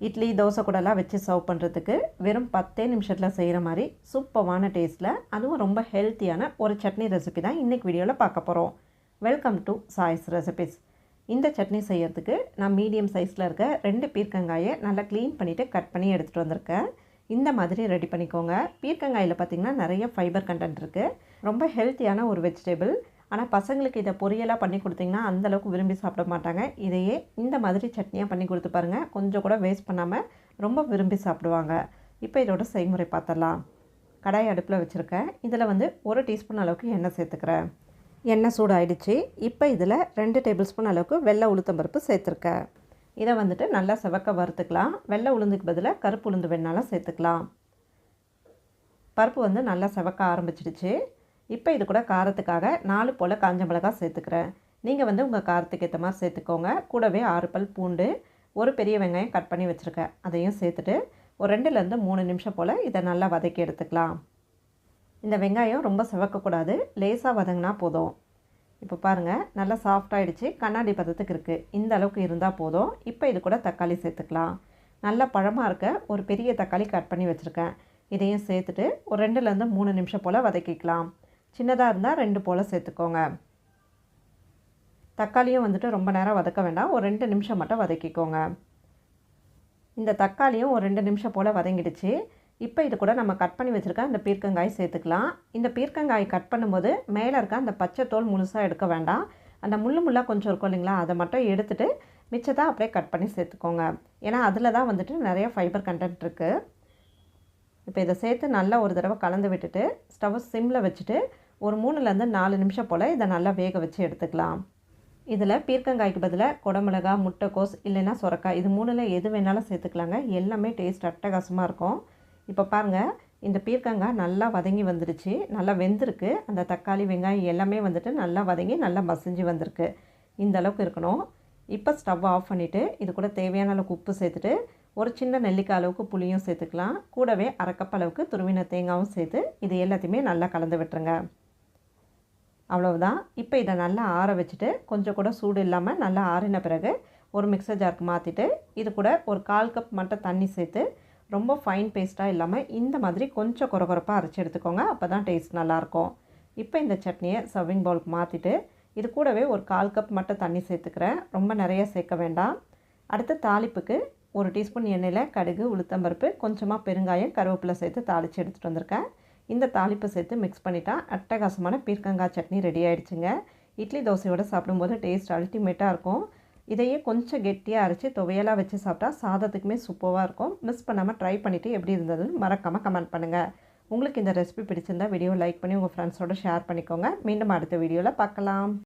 இட்லி தோசை கூடலாம் வச்சு சர்வ் பண்ணுறதுக்கு வெறும் பத்தே நிமிஷத்தில் செய்கிற மாதிரி சூப்பரான டேஸ்ட்டில் அதுவும் ரொம்ப ஹெல்த்தியான ஒரு சட்னி ரெசிபி தான் இன்றைக்கி வீடியோவில் பார்க்க போகிறோம் வெல்கம் டு சாய்ஸ் ரெசிபிஸ் இந்த சட்னி செய்யறதுக்கு நான் மீடியம் சைஸில் இருக்க ரெண்டு பீர்க்கங்காயை நல்லா க்ளீன் பண்ணிவிட்டு கட் பண்ணி எடுத்துகிட்டு வந்திருக்கேன். இந்த மாதிரி ரெடி பண்ணிக்கோங்க. பீர்க்கங்காயில் பார்த்திங்கன்னா நிறைய ஃபைபர் கண்டென்ட் இருக்குது ரொம்ப ஹெல்த்தியான ஒரு வெஜிடபிள் ஆனால் பசங்களுக்கு இதை பொரியலாக பண்ணி கொடுத்தீங்கன்னா அந்தளவுக்கு விரும்பி சாப்பிட மாட்டாங்க. இதையே இந்த மாதிரி சட்னியாக பண்ணி கொடுத்து பாருங்கள் கொஞ்சம் கூட வேஸ்ட் பண்ணாமல் ரொம்ப விரும்பி சாப்பிடுவாங்க. இப்போ இதோட செய்முறை பார்த்துடலாம். கடாய் அடுப்பில் வச்சுருக்கேன். இதில் வந்து ஒரு டீஸ்பூன் அளவுக்கு எண்ணெய் சேர்த்துக்கிறேன். எண்ணெய் சூடு ஆயிடுச்சு இப்போ இதில் ரெண்டு டேபிள் ஸ்பூன் அளவுக்கு வெள்ளை உளுத்தம்பருப்பு சேர்த்துருக்கேன். இதை வந்துட்டு நல்லா செவக்க வறுத்துக்கலாம். வெள்ளை உளுந்துக்கு பதிலாக கருப்பு உளுந்து வேணாலும் சேர்த்துக்கலாம். பருப்பு வந்து நல்லா செவக்க ஆரம்பிச்சிடுச்சு. இப்போ இது கூட காரத்துக்காக நாலு போல் காஞ்ச மிளகாய் சேர்த்துக்கிறேன். நீங்கள் வந்து உங்கள் காரத்துக்கு ஏற்ற மாதிரி சேர்த்துக்கோங்க. கூடவே ஆறு பல் பூண்டு ஒரு பெரிய வெங்காயம் கட் பண்ணி வச்சுருக்கேன். அதையும் சேர்த்துட்டு ஒரு ரெண்டுலேருந்து மூணு நிமிஷம் போல் இதை நல்லா வதக்கி எடுத்துக்கலாம். இந்த வெங்காயம் ரொம்ப சிவக்கக்கூடாது லேசாக வதங்கினா போதும். இப்போ பாருங்கள் நல்லா சாஃப்டாகிடுச்சு கண்ணாடி பதத்துக்கு இருக்குது இந்த அளவுக்கு இருந்தால் போதும். இப்போ இது கூட தக்காளி சேர்த்துக்கலாம். நல்லா பழமாக இருக்க ஒரு பெரிய தக்காளி கட் பண்ணி வச்சுருக்கேன். இதையும் சேர்த்துட்டு ஒரு ரெண்டுலேருந்து மூணு நிமிஷம் போல் வதக்கிக்கலாம். சின்னதாக இருந்தால் ரெண்டு போல் சேர்த்துக்கோங்க. தக்காளியும் வந்துட்டு ரொம்ப நேரம் வதக்க வேண்டாம். ஒரு ரெண்டு நிமிஷம் மட்டும் வதக்கிக்கோங்க. இந்த தக்காளியும் ஒரு ரெண்டு நிமிஷம் போல் வதங்கிடுச்சு. இப்போ இது கூட நம்ம கட் பண்ணி வச்சுருக்க அந்த பீர்க்கங்காய் சேர்த்துக்கலாம். இந்த பீர்க்கங்காய் கட் பண்ணும்போது மேலே இருக்க அந்த பச்சை தோல் முழுசாக எடுக்க வேண்டாம். அந்த முள்ளு முள்ளாக கொஞ்சம் இருக்கும் இல்லைங்களா? அதை மட்டும் எடுத்துகிட்டு மிச்சத்தை அப்படியே கட் பண்ணி சேர்த்துக்கோங்க. ஏன்னா அதில் தான் வந்துட்டு நிறைய ஃபைபர் கண்டென்ட் இருக்குது இப்போ இதை சேர்த்து நல்லா ஒரு தடவை கலந்து விட்டுட்டு ஸ்டவ் சிம்மில் வச்சுட்டு ஒரு மூணுலேருந்து நாலு நிமிஷம் போல் இதை நல்லா வேக வச்சு எடுத்துக்கலாம். இதில் பீர்க்கங்காய்க்கு பதிலாக குடமிளகா முட்டைக்கோஸ் இல்லைன்னா சுரக்காய் இது மூணில் எது வேணாலும் சேர்த்துக்கலாங்க. எல்லாமே டேஸ்ட் அட்டகாசமாக இருக்கும். இப்போ பாருங்கள் இந்த பீர்க்கங்காய் நல்லா வதங்கி வந்துடுச்சு நல்லா வெந்திருக்கு. அந்த தக்காளி வெங்காயம் எல்லாமே வந்துட்டு நல்லா வதங்கி நல்லா மசிஞ்சு வந்திருக்கு. இந்த அளவுக்கு இருக்கணும். இப்போ ஸ்டவ் ஆஃப் பண்ணிவிட்டு இது கூட தேவையான அளவுக்கு உப்பு சேர்த்துட்டு ஒரு சின்ன நெல்லிக்காய் அளவுக்கு புளியும் சேர்த்துக்கலாம். கூடவே அரைக்கப் அளவுக்கு துருவின தேங்காயும் சேர்த்து இது எல்லாத்தையுமே நல்லா கலந்து விட்டுருங்க. அவ்வளவுதான். இப்போ இதை நல்லா ஆற வச்சுட்டு கொஞ்சம் கூட சூடு இல்லாமல் நல்லா ஆறின பிறகு ஒரு மிக்சர் ஜாருக்கு மாற்றிட்டு இது கூட ஒரு கால் கப் மட்டும் தண்ணி சேர்த்து ரொம்ப ஃபைன் பேஸ்ட்டாக இல்லாமல் இந்த மாதிரி கொஞ்சம் குறகுறப்பாக அரைச்சி எடுத்துக்கோங்க. அப்போ தான் டேஸ்ட் நல்லாயிருக்கும். இப்போ இந்த சட்னியை சர்விங் பவுலுக்கு மாற்றிட்டு இது கூடவே ஒரு கால் கப் மட்டும் தண்ணி சேர்த்துக்கிறேன். ரொம்ப நிறைய சேர்க்க வேண்டாம். அடுத்து தாளிப்புக்கு ஒரு டீஸ்பூன் எண்ணெயில் கடுகு உளுத்தம்பருப்பு கொஞ்சமாக பெருங்காயம் கருவேப்பிலை சேர்த்து தாளித்து எடுத்துகிட்டு வந்திருக்கேன். இந்த தாளிப்பை சேர்த்து மிக்ஸ் பண்ணிட்டா அட்டகாசமான பீர்க்கங்காய் சட்னி ரெடி ஆகிடுச்சுங்க இட்லி தோசையோடு சாப்பிடும்போது டேஸ்ட் அல்டிமேட்டாக இருக்கும். இதையே கொஞ்சம் கெட்டியாக அரைச்சி துவையலாக வச்சு சாப்பிட்டா சாதத்துக்குமே சூப்பராக இருக்கும். மிஸ் பண்ணாமல் ட்ரை பண்ணிவிட்டு எப்படி இருந்ததுன்னு மறக்காமல் கமெண்ட் பண்ணுங்கள் உங்களுக்கு இந்த ரெசிபி பிடிச்சிருந்தா வீடியோ லைக் பண்ணி உங்கள் ஃப்ரெண்ட்ஸோடு ஷேர் பண்ணிக்கோங்க. மீண்டும் அடுத்த வீடியோவில் பார்க்கலாம்.